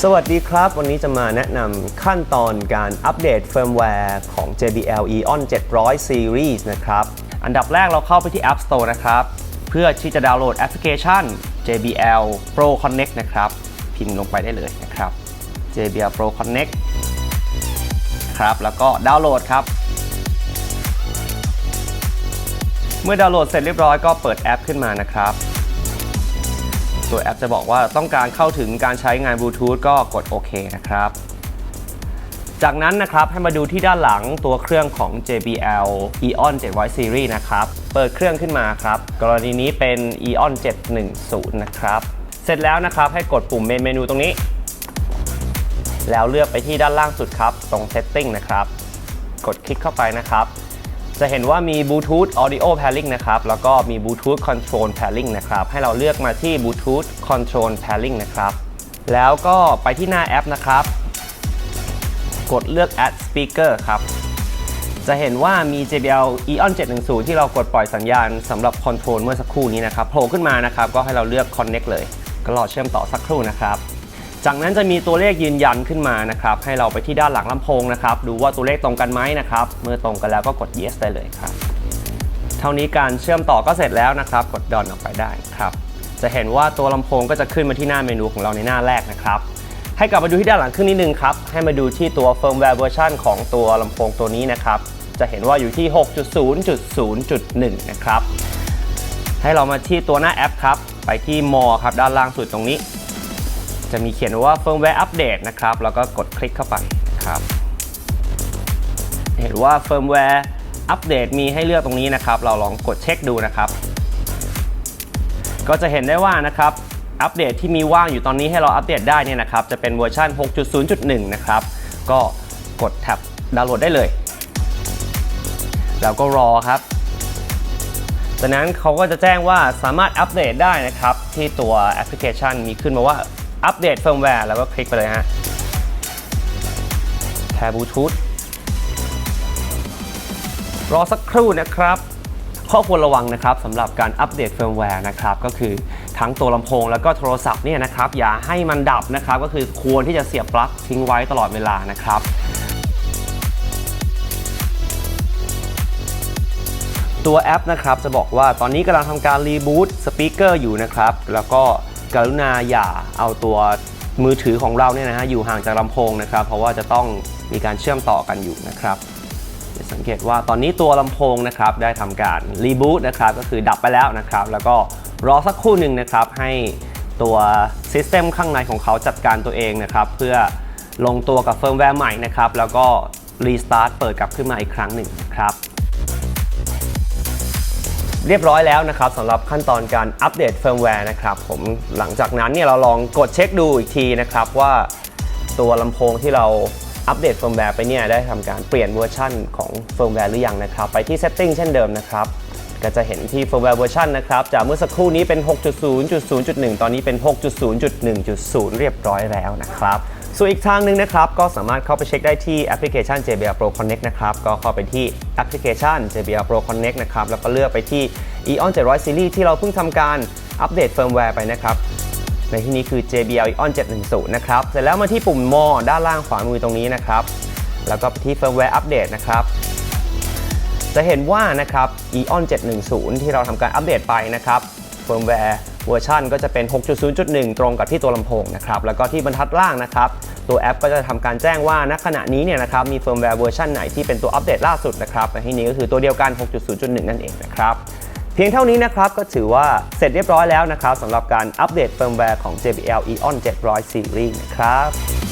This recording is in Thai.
สวัสดีครับ วันนี้จะมาแนะนำขั้นตอนการอัปเดตเฟิร์มแวร์ของ JBL Eon 700 Series นะครับ อันดับแรกเราเข้าไปที่ App Store นะครับ เพื่อที่จะดาวน์โหลดแอปพลิเคชัน JBL Pro Connect นะครับ พิมพ์ลงไปได้เลยนะครับ JBL Pro Connect ครับแล้วก็ดาวน์โหลดครับ เมื่อดาวน์โหลดเสร็จเรียบร้อยก็เปิดแอปขึ้นมานะครับ ตัวแอปจะบอกว่าต้องการเข้าถึงการใช้งานบลูทูธก็กดโอเคนะครับ จากนั้นนะครับให้มาดูที่ด้านหลังตัวเครื่องของ JBL Eon 700 Series นะครับ เปิดเครื่องขึ้นมาครับ กรณีนี้เป็น Eon 710 นะครับ เสร็จแล้วนะครับให้กดปุ่มเมนเมนูตรงนี้ แล้วเลือกไปที่ด้านล่างสุดครับ ตรง Setting นะครับ กดคลิกเข้าไปนะครับ จะเห็นว่ามี Bluetooth Audio Pairing นะครับ แล้วก็มี Bluetooth Control Pairing นะครับ ให้เราเลือกมาที่ Bluetooth Control Pairing นะครับ แล้วก็ไปที่หน้าแอปนะครับ กดเลือก Add Speaker ครับ จะเห็นว่ามี JBL Eon 710 ที่เรากดปล่อยสัญญาณสำหรับคอนโทรลเมื่อสักครู่นี้นะครับ โผล่ขึ้นมานะครับ ก็ให้เราเลือก Connect เลย ก็รอเชื่อมต่อสักครู่นะครับ จากนั้นจะมีตัวเลขยืนยันขึ้นมานะครับ ให้เราไปที่ด้านหลังลำโพงนะครับ ดูว่าตัวเลขตรงกันไหมนะครับ เมื่อตรงกันแล้วก็กด yes ได้เลยครับ เท่านี้การเชื่อมต่อก็เสร็จแล้วนะครับ กดดอนออกไปได้ครับ จะเห็นว่าตัวลำโพงก็จะขึ้นมาที่หน้าเมนูของเราในหน้าแรกนะครับ ให้กลับมาดูที่ด้านหลังขึ้นนิดนึงครับ ให้มาดูที่ตัว firmware version ของตัวลำโพงตัวนี้นะครับ จะเห็นว่าอยู่ที่ 6.0.0.1 นะครับ ให้เรามาที่ตัวหน้าแอปครับ ไปที่ more ครับด้านล่างสุดตรงนี้ จะมีเขียนว่า firmware update นะครับ แล้วก็กดคลิกเข้าไปนะครับ เห็นว่า firmware update มีให้เลือกตรงนี้นะครับ เราลองกดเช็คดูนะครับ ก็จะเห็นได้ว่านะครับอัปเดตที่มีว่างอยู่ตอนนี้ให้เราอัปเดตได้เนี่ยนะครับ จะเป็นเวอร์ชัน6.0.1 นะครับ ก็กดแท็บดาวน์โหลดได้เลย แล้วก็รอครับจากนั้นเขาก็จะแจ้งว่าสามารถอัปเดตได้นะครับ ที่ตัวแอปพลิเคชันมีขึ้นมาว่า อัปเดตเฟิร์มแวร์แล้วก็คลิกไปเลยฮะแทบลูทูธรอสักครู่นะครับ ข้อควรระวังนะครับสำหรับการอัปเดตเฟิร์มแวร์นะครับ ก็คือทั้งตัวลำโพงแล้วก็โทรศัพท์เนี่ยนะครับ อย่าให้มันดับนะครับ ก็คือควรที่จะเสียบปลั๊กทิ้งไว้ตลอดเวลานะครับตัวแอปนะครับจะบอกว่าตอนนี้กำลังทำการรีบูตสปีกเกอร์อยู่นะครับ แล้วก็ กรุณาอย่าเอาตัวมือถือของเราเนี่ยนะฮะอยู่ห่างจากลำโพงนะครับ เพราะว่าจะต้องมีการเชื่อมต่อกันอยู่นะครับจะสังเกตว่าตอนนี้ตัวลำโพงนะครับได้ทำการรีบูตนะครับก็คือดับไปแล้วนะครับ แล้วก็รอสักครู่หนึ่งนะครับให้ตัวซิสเต็มข้างในของเขาจัดการตัวเองนะครับ เพื่อลงตัวกับเฟิร์มแวร์ใหม่นะครับ แล้วก็รีสตาร์ทเปิดกลับขึ้นมาอีกครั้งหนึ่งนะครับ เรียบร้อยแล้วนะครับสำหรับขั้นตอนการอัปเดตเฟิร์มแวร์นะครับผมหลังจากนั้นเนี่ยเราลองกดเช็คดูอีกทีนะครับว่าตัวลำโพงที่เราอัปเดตเฟิร์มแวร์ไปเนี่ยได้ทำการเปลี่ยนเวอร์ชันของเฟิร์มแวร์หรือยังนะครับ ไปที่ Setting เช่นเดิมนะครับ ก็จะเห็นที่เฟิร์มแวร์เวอร์ชันนะครับจากเมื่อสักครู่นี้เป็น 6.0.0.1 ตอนนี้เป็น 6.0.1.0 เรียบร้อยแล้วนะครับ ส่วนอีกทางหนึ่งนะครับ ก็สามารถเข้าไปเช็คได้ที่แอปพลิเคชัน JBL Pro Connect นะครับ ก็เข้าไปที่แอปพลิเคชัน JBL Pro Connect นะครับ แล้วก็เลือกไปที่ Eon 700 Series ที่เราเพิ่งทำการอัปเดตเฟิร์มแวร์ไปนะครับ ในที่นี้คือ JBL Eon 710 นะครับ เสร็จแล้วมาที่ปุ่ม More ด้านล่างขวามือตรงนี้นะครับ แล้วก็ไปที่ Firmware Update นะครับจะเห็นว่านะครับ Eon 710 ที่เราทำการอัปเดตไปนะครับ Firmware เวอร์ชันก็จะเป็น 6.0.1 ตรงกับที่ตัวลำโพงนะครับ แล้วก็ที่บรรทัดล่างนะครับ ตัวแอปก็จะทำการแจ้งว่าณขณะนี้เนี่ยนะครับมีเฟิร์มแวร์เวอร์ชันไหนที่เป็นตัวอัปเดตล่าสุดนะครับในที่นี้ก็คือตัวเดียวกัน 6.0.1 นั่นเองนะครับเพียงเท่านี้นะครับก็ถือว่าเสร็จเรียบร้อยแล้วนะครับสำหรับการอัปเดตเฟิร์มแวร์ของ JBL Eon 700 Series นะครับ